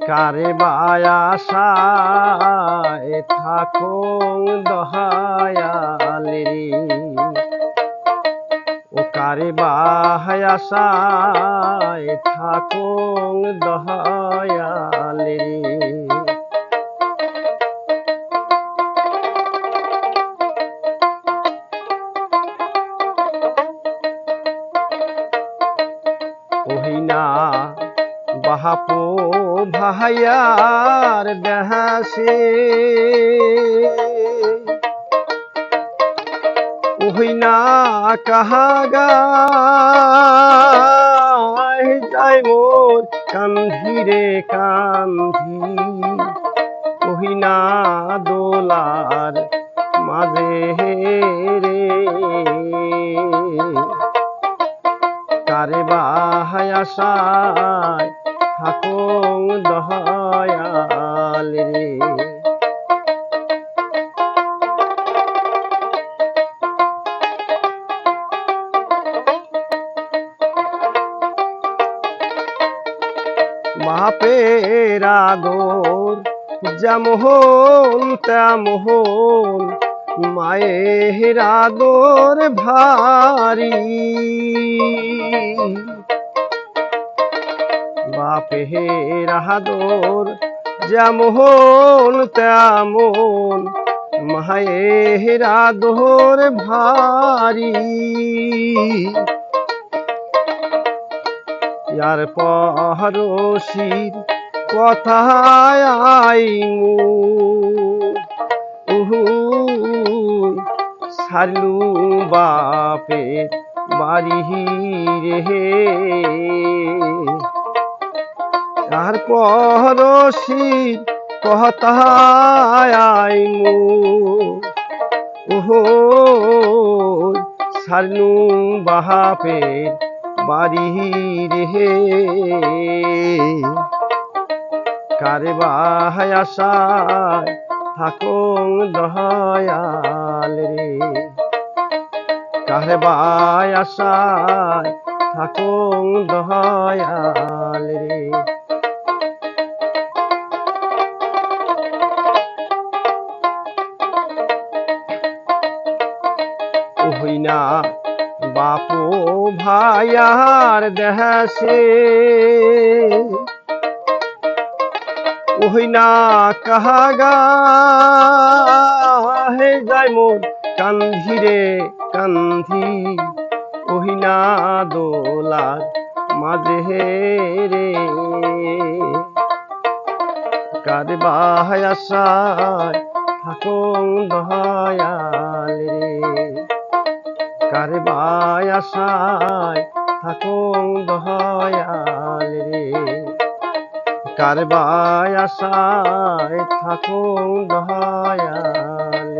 কারে বায়াসায় থাকুন দহায়ালেরি ও কারে বাহায়াসায় থাকুন দহায়ালেরি ওহিনা বাহাপো ভাইয়ার দেহাসে ওহিনা কাহাগা যাই মোর কান্ধিরে কান্ধি। ওহিনা দোলার মাঝে রে। কারে বাহায়াসায় থাকুন দহায়াল রে। বাপের আদর যেমন তেমন মায়ের আদর ভারী। বাপের আদর যেমন তেমন মায়ের আদর ভারী। ইয়ার পরশির কথায় আইমু। উহু, সারলু বাপে বাড়ি রে। তার পরশির কথায় আইমু। ওহো, সারনু বাহাপের বাড়ি রে। কারে বাহায়াসায় থাকুন দয়াল রে। কারে বায়াসায় থাকুন দয়াল রে। হইনা। বাপু ভাইয়ার দেহাসে। ওহিনা কাহাগা হে যাই মোর কান্ধিরে কান্ধি। ওহিনা দোলার মাঝে হে রে কারে বাহায়াসায় থাকুন দয়াল রে। কারে বায়াসায় থাকুন দয়াল রে। কার বায়াসায় থাকুন দয়াল